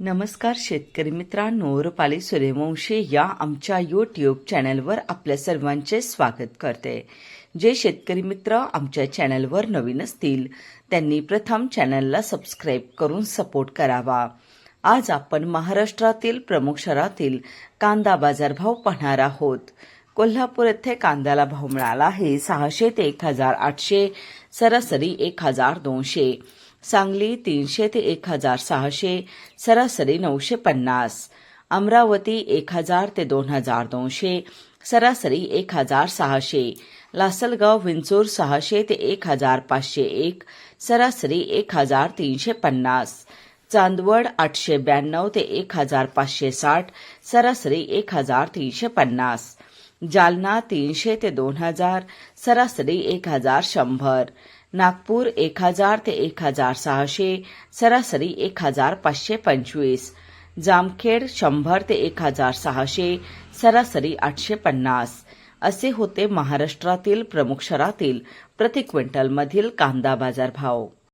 नमस्कार शेतकरी मित्रांनो रुपाली सूर्यवंशी या आमच्या यूट्यूब चॅनलवर आपल्या सर्वांचे स्वागत करते. जे शेतकरी मित्र आमच्या चॅनलवर नवीन असतील त्यांनी प्रथम चॅनलला सबस्क्राईब करून सपोर्ट करावा. आज आपण महाराष्ट्रातील प्रमुख शहरातील कांदा बाजारभाव पाहणार आहोत. कोल्हापूर येथे कांद्याला भाव मिळाला आहे सहाशे ते एक हजार आठशे सरासरी एक हजार दोनशे. सांगली तीनशे ते एक हजार सहाशे सरासरी नऊशे पन्नास. अमरावती एक हजार ते दोन हजार दोनशे सरासरी एक हजार सहाशे. लासलगाव विंचूर सहाशे ते एक हजार पाचशे एक सरासरी एक हजार तीनशे पन्नास. चांदवड आठशे ब्याण्णव ते एक हजार पाचशे साठ सरासरी एक हजार तीनशे पन्नास. जालना तीनशे ते दोन हजार सरासरी एक हजार शंभर. नागपूर एक हजार ते एक हजार सहाशे सरासरी एक हजार पाचशे पंचवीस. जामखेड शंभर ते एक हजार सहाशे सरासरी आठशे पन्नास. असे होते महाराष्ट्रातील प्रमुख शहरातील प्रति क्विंटलमधील कांदा बाजार भाव